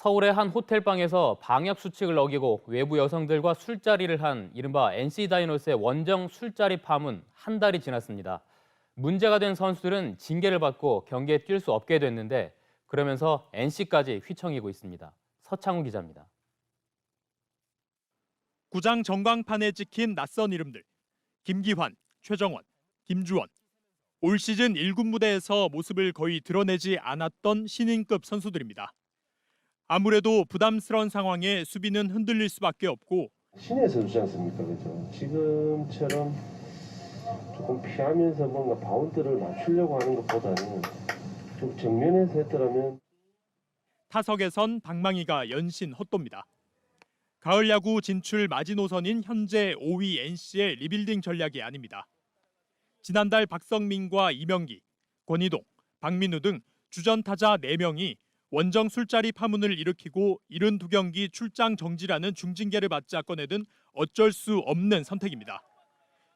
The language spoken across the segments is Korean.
서울의 한 호텔방에서 방역 수칙을 어기고 외부 여성들과 술자리를 한 이른바 NC 다이노스의 원정 술자리 파문 한 달이 지났습니다. 문제가 된 선수들은 징계를 받고 경기에 뛸 수 없게 됐는데 그러면서 NC까지 휘청이고 있습니다. 서창우 기자입니다. 구장 전광판에 찍힌 낯선 이름들. 김기환, 최정원, 김주원. 올 시즌 1군 무대에서 모습을 거의 드러내지 않았던 신인급 선수들입니다. 아무래도 부담스러운 상황에 수비는 흔들릴 수밖에 없고 신의 선수지 않습니까? 그죠? 지금처럼 조금 피하면서 뭔가 바운드를 맞추려고 하는 것보다는 좀 정면에서 했더라면 타석에선 방망이가 연신 헛돕니다. 가을 야구 진출 마지노선인 현재 5위 NC의 리빌딩 전략이 아닙니다. 지난달 박성민과 이명기, 권희동, 박민우 등 주전 타자 4명이 원정 술자리 파문을 일으키고 72경기 출장 정지라는 중징계를 받자 꺼내든 어쩔 수 없는 선택입니다.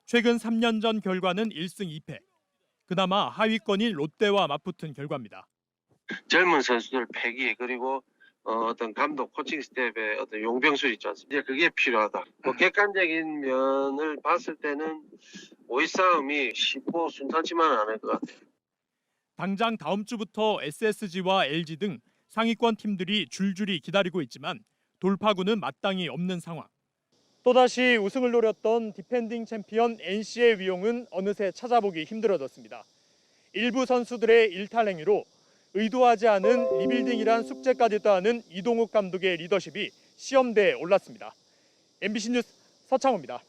최근 3년 전 결과는 1승 2패. 그나마 하위권인 롯데와 맞붙은 결과입니다. 젊은 선수들 패기 그리고 어, 떤 감독 코칭 스텝의 어떤 용병술 있지 않습니까? 이제 그게 필요하다. 뭐 객관적인 면을 봤을 때는 오이 싸움이 쉽고 순탄치만은 않을 것 같아요. 당장 다음 주부터 SSG와 LG 등 상위권 팀들이 줄줄이 기다리고 있지만 돌파구는 마땅히 없는 상황. 또다시 우승을 노렸던 디펜딩 챔피언 NC의 위용은 어느새 찾아보기 힘들어졌습니다. 일부 선수들의 일탈 행위로 의도하지 않은 리빌딩이란 숙제까지 떠안은 이동욱 감독의 리더십이 시험대에 올랐습니다. MBC 뉴스 서창호입니다.